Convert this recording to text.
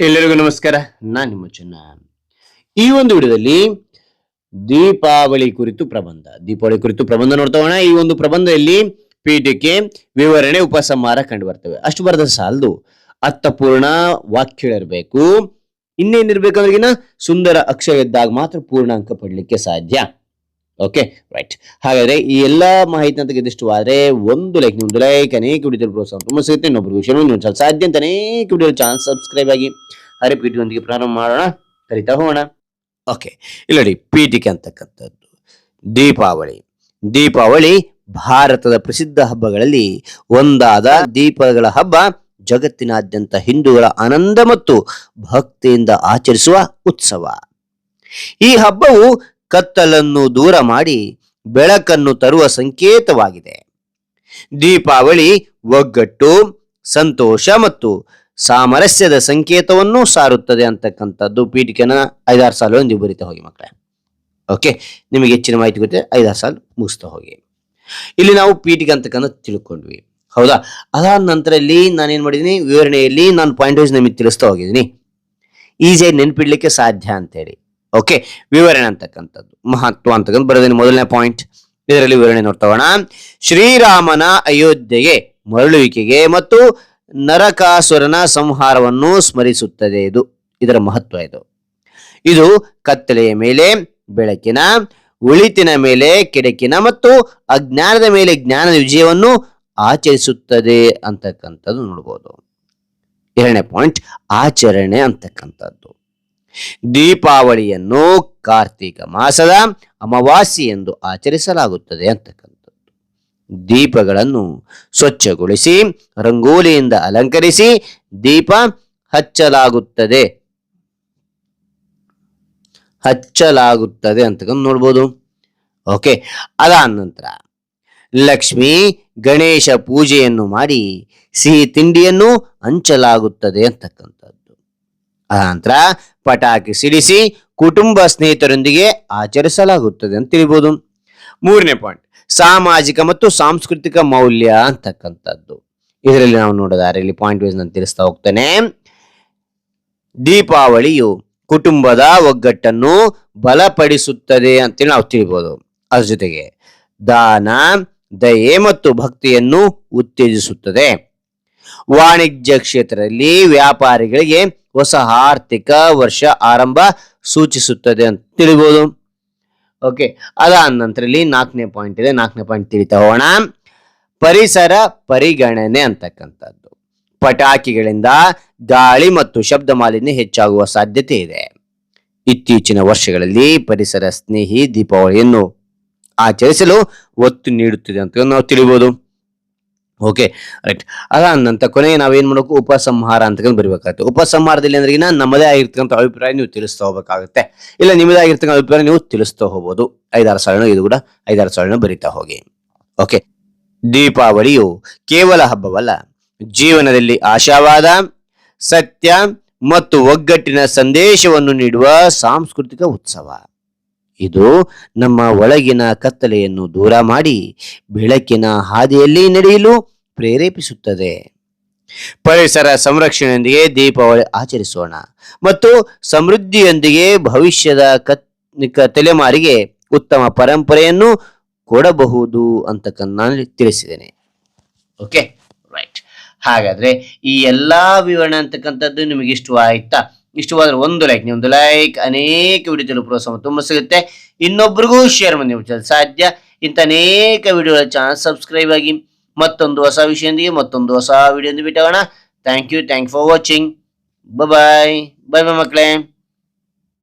ಎಲ್ಲರಿಗೂ ನಮಸ್ಕಾರ. ನಾನು ನಿಮ್ಮ ಚೆನ್ನ ಈ ಒಂದು ವಿಡಿಯೋದಲ್ಲಿ ದೀಪಾವಳಿ ಕುರಿತು ಪ್ರಬಂಧ. ದೀಪಾವಳಿ ಕುರಿತು ಪ್ರಬಂಧ ನೋಡ್ತಾ ಹೋಗೋಣ. ಈ ಒಂದು ಪ್ರಬಂಧದಲ್ಲಿ ಪೀಠಕ್ಕೆ ವಿವರಣೆ, ಉಪಸಂಹಾರ ಕಂಡು ಬರ್ತವೆ. ಅಷ್ಟು ಬರದ ಸಾಲದು. ಅರ್ಥಪೂರ್ಣ ವಾಕ್ಯಗಳಿರ್ಬೇಕು ಇನ್ನೇನಿರ್ಬೇಕಂದ್ರಿಗಿನ ಸುಂದರ ಅಕ್ಷರ ಇದ್ದಾಗ ಮಾತ್ರ ಪೂರ್ಣಾಂಕ ಪಡಲಿಕ್ಕೆ ಸಾಧ್ಯ. ಓಕೆ ರೈಟ್ ಹಾಗಾದ್ರೆ ಈ ಎಲ್ಲಾ ಮಾಹಿತಿ ಅಂತ ಇದಿಷ್ಟವಾದ್ರೆ ಒಂದು ಲೈಕ್ ನಿಮ್ದು ಲೈಕ್ ಅನೇಕ ವಿಡಿಯೋ ಪ್ರೋತ್ಸಾಹ ತುಂಬ ಸಿಗುತ್ತೆ. ಇನ್ನೊಬ್ಬರು ವಿಷಯ ಸಾಧ್ಯ ಅಂತ ಅನೇಕ ವಿಡಿಯೋ ಚಾನಲ್ ಸಬ್ಸ್ಕ್ರೈಬ್ ಆಗಿ ಹರಿ ಪೀಠಿಯೊಂದಿಗೆ ಪ್ರಾರಂಭ ಮಾಡೋಣ. ಕರಿತಾ ಹೋಗೋಣ. ಓಕೆ ಇಲ್ಲ ನೋಡಿ ಪೀಠಿಕೆ ಅಂತಕ್ಕಂಥದ್ದು. ದೀಪಾವಳಿ. ದೀಪಾವಳಿ ಭಾರತದ ಪ್ರಸಿದ್ಧ ಹಬ್ಬಗಳಲ್ಲಿ ಒಂದಾದ ದೀಪಗಳ ಹಬ್ಬ ಜಗತ್ತಿನಾದ್ಯಂತ ಹಿಂದೂಗಳ ಆನಂದ ಮತ್ತು ಭಕ್ತಿಯಿಂದ ಆಚರಿಸುವ ಉತ್ಸವ. ಈ ಹಬ್ಬವು ಕತ್ತಲನ್ನು ದೂರ ಮಾಡಿ ಬೆಳಕನ್ನು ತರುವ ಸಂಕೇತವಾಗಿದೆ. ದೀಪಾವಳಿ ಒಗ್ಗಟ್ಟು, ಸಂತೋಷ ಮತ್ತು ಸಾಮರಸ್ಯದ ಸಂಕೇತವನ್ನು ಸಾರುತ್ತದೆ ಅಂತಕ್ಕಂಥದ್ದು ಪೀಠಿಕೆನ ಐದಾರು ಸಾಲು ಒಂದು ಬರಿತಾ ಹೋಗಿ ಮಕ್ಕಳೇ. ಓಕೆ ನಿಮಗೆ ಹೆಚ್ಚಿನ ಮಾಹಿತಿ ಗೊತ್ತಿದೆ ಐದಾರು ಸಾಲು ಮುಗಿಸ್ತಾ ಹೋಗಿ. ಇಲ್ಲಿ ನಾವು ಪೀಠಿಕೆ ಅಂತಕ್ಕಂಥ ತಿಳ್ಕೊಂಡ್ವಿ. ಹೌದಾ? ಅದಾದ ನಂತರ ಇಲ್ಲಿ ನಾನೇನ್ ಮಾಡಿದೀನಿ? ವಿವರಣೆಯಲ್ಲಿ ನಾನು ಪಾಯಿಂಟ್ ವೈಸ್ ನಿಮಗೆ ತಿಳಿಸ್ತಾ ಹೋಗಿದ್ದೀನಿ. ಈಸಿಯಾಗಿ ನೆನ್ಪಿಡ್ಲಿಕ್ಕೆ ಸಾಧ್ಯ ಅಂತೇಳಿ. ಓಕೆ ವಿವರಣೆ ಅಂತಕ್ಕಂಥದ್ದು. ಮಹತ್ವ ಅಂತಕ್ಕಂಥ ಬರೋದೇನು ಮೊದಲನೇ ಪಾಯಿಂಟ್ ಇದರಲ್ಲಿ ವಿವರಣೆ ನೋಡ್ತೋಣ ಶ್ರೀರಾಮನ ಅಯೋಧ್ಯೆಗೆ ಮರಳುವಿಕೆಗೆ ಮತ್ತು ನರಕಾಸುರನ ಸಂಹಾರವನ್ನು ಸ್ಮರಿಸುತ್ತದೆ ಇದು. ಇದರ ಮಹತ್ವ ಇದು. ಇದು ಕತ್ತಲೆಯ ಮೇಲೆ, ಬೆಳಕಿನ, ಉಳಿತಿನ ಮೇಲೆ ಕೆಡಕಿನ ಮತ್ತು ಅಜ್ಞಾನದ ಮೇಲೆ ಜ್ಞಾನದ ವಿಜಯವನ್ನು ಆಚರಿಸುತ್ತದೆ ಅಂತಕ್ಕಂಥದ್ದು ನೋಡ್ಬೋದು. ಎರಡನೇ ಪಾಯಿಂಟ್ ಆಚರಣೆ ಅಂತಕ್ಕಂಥದ್ದು. ದೀಪಾವಳಿಯನ್ನು ಕಾರ್ತಿಕ ಮಾಸದ ಅಮಾವಾಸ್ಯೆ ಎಂದು ಆಚರಿಸಲಾಗುತ್ತದೆ ಅಂತಕ್ಕಂಥದ್ದು. ದೀಪಗಳನ್ನು ಸ್ವಚ್ಛಗೊಳಿಸಿ, ರಂಗೋಲಿಯಿಂದ ಅಲಂಕರಿಸಿ ದೀಪ ಹಚ್ಚಲಾಗುತ್ತದೆ. ಹಚ್ಚಲಾಗುತ್ತದೆ ಅಂತಕ್ಕಂಥ ನೋಡ್ಬೋದು. ಓಕೆ, ಅದಾದ ನಂತರ ಲಕ್ಷ್ಮಿ ಗಣೇಶ ಪೂಜೆಯನ್ನು ಮಾಡಿ ಸಿಹಿ ತಿಂಡಿಯನ್ನು ಹಂಚಲಾಗುತ್ತದೆ ಅಂತಕ್ಕಂಥದ್ದು. ಅನಂತರ ಪಟಾಕಿ ಸಿಡಿಸಿ ಕುಟುಂಬ ಸ್ನೇಹಿತರೊಂದಿಗೆ ಆಚರಿಸಲಾಗುತ್ತದೆ ಅಂತ ತಿಳಿಬಹುದು ಮೂರನೇ ಪಾಯಿಂಟ್ ಸಾಮಾಜಿಕ ಮತ್ತು ಸಾಂಸ್ಕೃತಿಕ ಮೌಲ್ಯ ಅಂತಕ್ಕಂಥದ್ದು. ಇದರಲ್ಲಿ ನಾವು ನೋಡೋದಾರೆ ಇಲ್ಲಿ ಪಾಯಿಂಟ್ ವೈಸ್ ನಾನು ತಿಳಿಸ್ತಾ ಹೋಗ್ತೇನೆ. ದೀಪಾವಳಿಯು ಕುಟುಂಬದ ಒಗ್ಗಟ್ಟನ್ನು ಬಲಪಡಿಸುತ್ತದೆ ಅಂತೇಳಿ ನಾವು ತಿಳಿಬಹುದು ಅದ್ರ ಜೊತೆಗೆ ದಾನ, ದಯೆ ಮತ್ತು ಭಕ್ತಿಯನ್ನು ಉತ್ತೇಜಿಸುತ್ತದೆ. ವಾಣಿಜ್ಯ ಕ್ಷೇತ್ರದಲ್ಲಿ ವ್ಯಾಪಾರಿಗಳಿಗೆ ಹೊಸ ಆರ್ಥಿಕ ವರ್ಷ ಆರಂಭ ಸೂಚಿಸುತ್ತದೆ ಅಂತ ತಿಳಿಬಹುದು ಓಕೆ, ಅದಾದ ನಂತರ ಇಲ್ಲಿ ನಾಲ್ಕನೇ ಪಾಯಿಂಟ್ ಇದೆ. ನಾಲ್ಕನೇ ಪಾಯಿಂಟ್ ತಿಳಿತಾ ಹೋಗೋಣ. ಪರಿಸರ ಪರಿಗಣನೆ ಅಂತಕ್ಕಂಥದ್ದು. ಪಟಾಕಿಗಳಿಂದ ಗಾಳಿ ಮತ್ತು ಶಬ್ದ ಮಾಲಿನ್ಯ ಹೆಚ್ಚಾಗುವ ಸಾಧ್ಯತೆ ಇದೆ. ಇತ್ತೀಚಿನ ವರ್ಷಗಳಲ್ಲಿ ಪರಿಸರ ಸ್ನೇಹಿ ದೀಪಾವಳಿಯನ್ನು ಆಚರಿಸಲು ಒತ್ತು ನೀಡುತ್ತಿದೆ ಅಂತ ನಾವು ತಿಳಿಬಹುದು ಓಕೆ ರೈಟ್ ಅದಾದ ನಂತರ ಕೊನೆಗೆ ನಾವೇನ್ ಮಾಡಬೇಕು? ಉಪಸಂಹಾರ ಅಂತ ಬರಿಬೇಕಾಗುತ್ತೆ. ಉಪಸಂಹಾರದಲ್ಲಿ ಅಂದ್ರೆ ನಮ್ಮದೇ ಆಗಿರ್ತಕ್ಕಂಥ ಅಭಿಪ್ರಾಯ ನೀವು ತಿಳಿಸ್ತಾ ಹೋಗ್ಬೇಕಾಗುತ್ತೆ. ಇಲ್ಲ, ನಿಮ್ಮದೇ ಆಗಿರ್ತಕ್ಕಂಥ ಅಭಿಪ್ರಾಯ ನೀವು ತಿಳಿಸ್ತಾ ಹೋಗ್ಬೋದು. ಐದಾರು ಸಾಲನ ಇದು ಕೂಡ ಐದಾರು ಸಾವಿರ ಬರಿತಾ ಹೋಗಿ. ಓಕೆ ದೀಪಾವಳಿಯು ಕೇವಲ ಹಬ್ಬವಲ್ಲ. ಜೀವನದಲ್ಲಿ ಆಶಾವಾದ, ಸತ್ಯ ಮತ್ತು ಒಗ್ಗಟ್ಟಿನ ಸಂದೇಶವನ್ನು ನೀಡುವ ಸಾಂಸ್ಕೃತಿಕ ಉತ್ಸವ. ಇದು ನಮ್ಮ ಒಳಗಿನ ಕತ್ತಲೆಯನ್ನು ದೂರ ಮಾಡಿ ಬೆಳಕಿನ ಹಾದಿಯಲ್ಲಿ ನಡೆಯಲು ಪ್ರೇರೇಪಿಸುತ್ತದೆ. ಪರಿಸರ ಸಂರಕ್ಷಣೆಯೊಂದಿಗೆ ದೀಪಾವಳಿ ಆಚರಿಸೋಣ ಮತ್ತು ಸಮೃದ್ಧಿಯೊಂದಿಗೆ ಭವಿಷ್ಯದ ಕತ್ ತಲೆಮಾರಿಗೆ ಉತ್ತಮ ಪರಂಪರೆಯನ್ನು ಕೊಡಬಹುದು ಅಂತ ನಾನು ತಿಳಿಸಿದ್ದೇನೆ. ಓಕೆ ರೈಟ್ ಹಾಗಾದ್ರೆ ಈ ಎಲ್ಲಾ ವಿವರಣೆ ಅಂತಕ್ಕಂಥದ್ದು ನಿಮಗೆ ಇಷ್ಟವಾಯ್ತಾ ಇಷ್ಟವಾದ್ರೆ ಒಂದು ಲೈಕ್ ಒಂದು ಲೈಕ್ ಅನೇಕ ವಿಡಿಯೋ ತಲುಪುವ ತುಂಬ ಸಿಗುತ್ತೆ. ಇನ್ನೊಬ್ರಿಗೂ ಶೇರ್ ಮಾಡಿ ನೀವು ಸಾಧ್ಯ? ಇಂಥ ಅನೇಕ ವಿಡಿಯೋಗಳ ಚಾನಲ್ ಸಬ್ಸ್ಕ್ರೈಬ್ ಆಗಿ ಮತ್ತೊಂದು ಹೊಸ ವಿಷಯದೊಂದಿಗೆ ಮತ್ತೊಂದು ಹೊಸ ವಿಡಿಯೋ ಭೇಟಿ thank you thank for watching bye bye bye ಮಕ್ಕಳೇ.